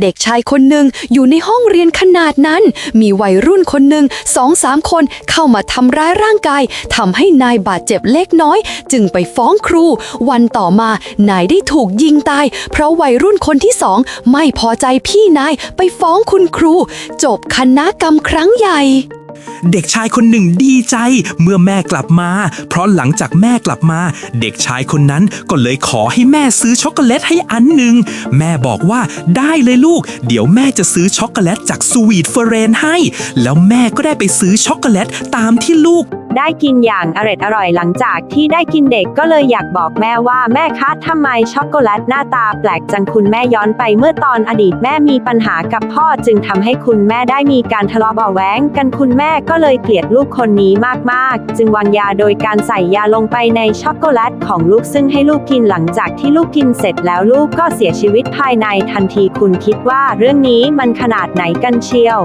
เด็กชายคนหนึ่งอยู่ในห้องเรียนขนาดนั้น มีวัยรุ่นคนหนึ่งสองสามคนเข้ามาทำร้ายร่างกายทำให้นายบาดเจ็บเล็กน้อย จึงไปฟ้องครู วันต่อมานายได้ถูกยิงตาย เพราะวัยรุ่นคนที่สองไม่พอใจพี่นายไปฟ้องคุณครู จบคณะกรรมครั้งใหญ่ เด็กชายคนหนึ่งดีใจเมื่อแม่กลับมา เพราะหลังจากแม่กลับมา เด็กชายคนนั้นก็เลยขอให้แม่ซื้อช็อกโกแลตให้อันหนึ่งแม่บอกว่าได้เลยลูก เดี๋ยวแม่จะซื้อช็อกโกแลตจากสวีทเฟรนให้ แล้วแม่ก็ได้ไปซื้อช็อกโกแลตตามที่ลูก ได้กินอย่างอร่อยอร่อยหลังจากที่ได้กินเด็กก็เลยอยากบอกแม่ว่าแม่คะทำไมช็อกโกแลตหน้าตาแปลกจังคุณแม่ย้อนไปเมื่อตอนอดีตแม่มีปัญหากับพ่อจึงทำให้คุณแม่ได้มีการทะเลาะเบาะแว้งกันคุณแม่ก็เลยเกลียดลูกคนนี้มากๆ จึงวางยาโดยการใส่ยาลงไปในช็อกโกแลตของลูกซึ่งให้ลูกกินหลังจากที่ลูกกินเสร็จแล้วลูกก็เสียชีวิตภายในทันทีคุณคิดว่าเรื่องนี้มันขนาดไหนกันเชียว